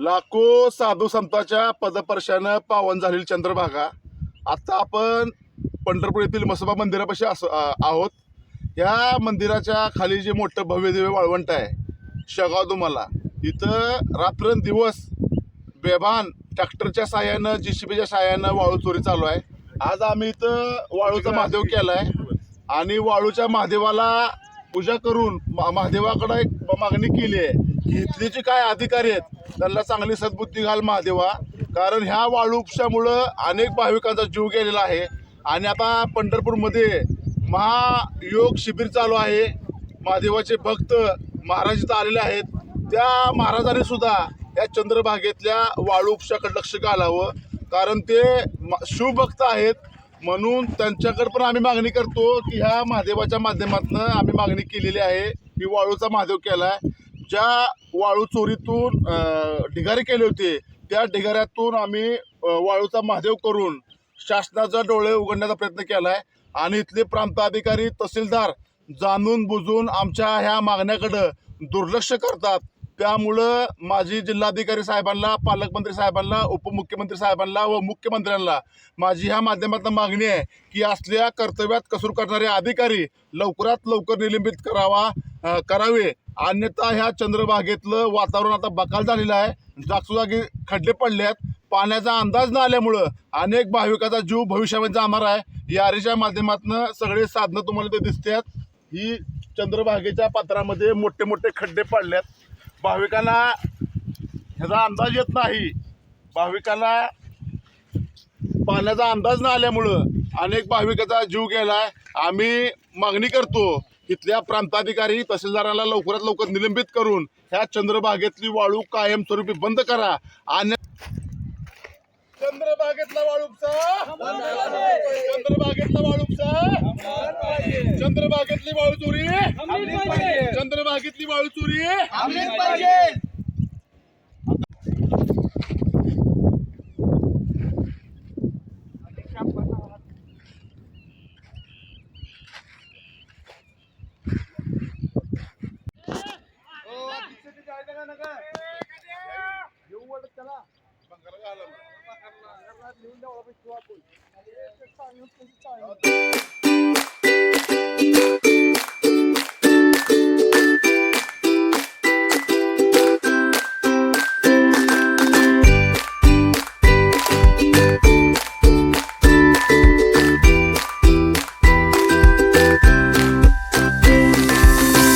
लाखो साधू संतांच्या पदपर्शानं पावन झालेली चंद्रभागा. आता आपण पंढरपूर येथील मसोबा मंदिरापाशी असो आहोत. या मंदिराच्या खाली जे मोठं भव्य दिव्य वाळवंट आहे शेगाव तुम्हाला इथं रात्रंदिवस बेभान ट्रॅक्टरच्या साह्यानं जी सी बीच्या साह्यानं वाळू चोरी चालू आहे. आज आम्ही इथं वाळूचा महादेव केलाय आणि वाळूच्या महादेवाला पूजा करून मा- महादेवाकडे एक मागणी केली आहे. इथले जे काय अधिकारी आहेत त्यांना चांगली सद्बुद्धी घाल महादेवा. कारण ह्या वाळूपशामुळं अनेक भाविकांचा जीव गेलेला आहे. आणि आता पंढरपूरमध्ये महायोग शिबिर चालू आहे. महादेवाचे भक्त महाराज इथं आलेले आहेत. त्या महाराजांनी सुद्धा या चंद्रभागेतल्या वाळू उपशाकडे लक्ष घालावं. कारण ते म- शिवभक्त आहेत. म्हणून त्यांच्याकडे पण आम्ही मागणी करतो की ह्या महादेवाच्या माध्यमातून आम्ही मागणी केलेली आहे. की वाळूचा महादेव केला आहे ज्या वाळू चोरीतून ढिगारी ढिगारे केले होते त्या ढिगाऱ्यातून आम्ही वाळूचा महादेव करून शासनाचा डोळे उघडण्याचा प्रयत्न केला आहे आणि इथले प्रांताधिकारी तहसीलदार जाणून बुजून आमच्या ह्या मागण्याकडं दुर्लक्ष करतात. त्यामुळं माझी जिल्हाधिकारी साहेबांना पालकमंत्री साहेबांना उपमुख्यमंत्री साहेबांना व मुख्यमंत्र्यांना माझी ह्या माध्यमातून मागणी आहे की असल्या कर्तव्यात कसूर करणारे अधिकारी लवकरात लवकर निलंबित करावा करावे. अन्यथा ह्या चंद्रभागेतलं वातावरण आता बकाल झालेलं आहे. जागोजागी खड्डे पडले आहेत. पाण्याचा अंदाज न आल्यामुळं अनेक भाविकाचा जीव भविष्यामध्ये जाणार आहे. यारीच्या माध्यमातून सगळे साधनं तुम्हाला ते दिसतात ही चंद्रभागेच्या पात्रामध्ये मोठे मोठे खड्डे पडल्यात भाविकांना ह्याचा अंदाज येत नाही. भाविकांना पाण्याचा अंदाज न आल्यामुळं अनेक भाविकाचा जीव गेलाय. आम्ही मागणी करतो इथल्या प्रांताधिकारी तहसीलदाराला लवकरात लवकर निलंबित करून ह्या चंद्रभागेतली वाळू कायमस्वरूपी बंद करा. आणि चंद्रभागेतला वाळूचा चंद्रभागेतला वाळूचा चंद्रभागेतली वाळू चोरी चंद्रभागेतली वाळू चोरी नका घेऊ वाटत त्याला घरात घेऊन द्यावा चांगलं